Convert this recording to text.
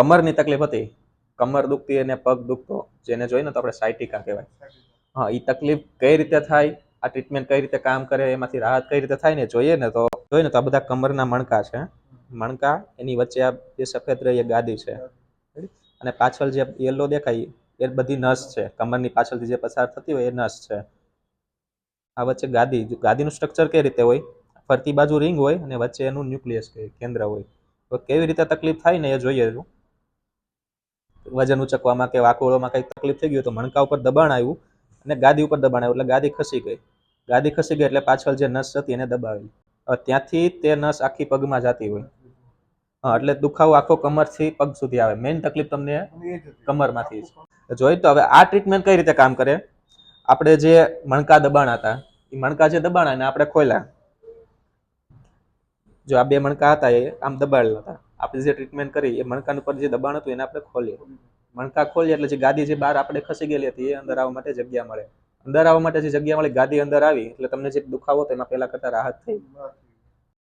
કમરની તકલીફ હતી. કમર દુખતી અને પગ દુખતો, જેને જોઈને તો આપણે સાયટિકા કહેવાય. હા એ તકલીફ કઈ રીતે થાય, આ ટ્રીટમેન્ટ કઈ રીતે કામ કરે, એમાંથી રાહત કઈ રીતે થાય ને જોઈએ ને તો, જોઈએ ને તો આ બધા કમરના મણકા છે. મણકા, એની વચ્ચે આ જે સફેદ રહી એ ગાદી છે. અને પાછળ જે યલો દેખાય, એ બધી નસ છે. કમરની પાછળથી જે પસાર થતી હોય એ નસ છે. આ વચ્ચે ગાદી, ગાદીનું સ્ટ્રક્ચર કઈ રીતે હોય? ફરતી બાજુ રિંગ હોય અને વચ્ચે એનું ન્યુક્લિયસ કેન્દ્ર હોય. તો કેવી રીતે તકલીફ થાય ને એ જોઈએ. છું વજન ઉચકવામાં કે વાકોળોમાં કંઈક તકલીફ થઈ ગયું તો મણકા ઉપર દબાણ આવ્યું અને ગાદી ઉપર દબાણ આવ્યું, એટલે ગાદી ખસી ગઈ. ગાદી ખસી ગઈ એટલે પાછળ જે નસ હતી એને દબાવી ત્યાંથી તે નસ આખી પગમાં જતી હોય. હા, એટલે દુખાવો આખો કમરથી પગ સુધી આવે. મેઇન તકલીફ તમને કમરમાંથી જોઈ તો હવે આ ટ્રીટમેન્ટ કઈ રીતે કામ કરે? આપણે જે મણકા દબાણ હતા, એ મણકા જે દબાણ ને આપણે ખોલ્યા. જો આ બે મણકા હતા એ આમ દબાડેલા હતા. આપણે જે ટ્રીટમેન્ટ કરી, એ મણકા ઉપર જે દબાણ હતું, એને આપણે ખોલીએ. મણકા ખોલીએ એટલે જે ગાદી જે બહાર આપણે ખસી ગયેલી હતી, એ અંદર આવવા માટે જગ્યા મળે. અંદર આવવા માટે જે જગ્યા મળી, ગાદી અંદર આવી, એટલે તમને જે દુખાવો હતો, એમાં પહેલા કરતા રાહત થઈ.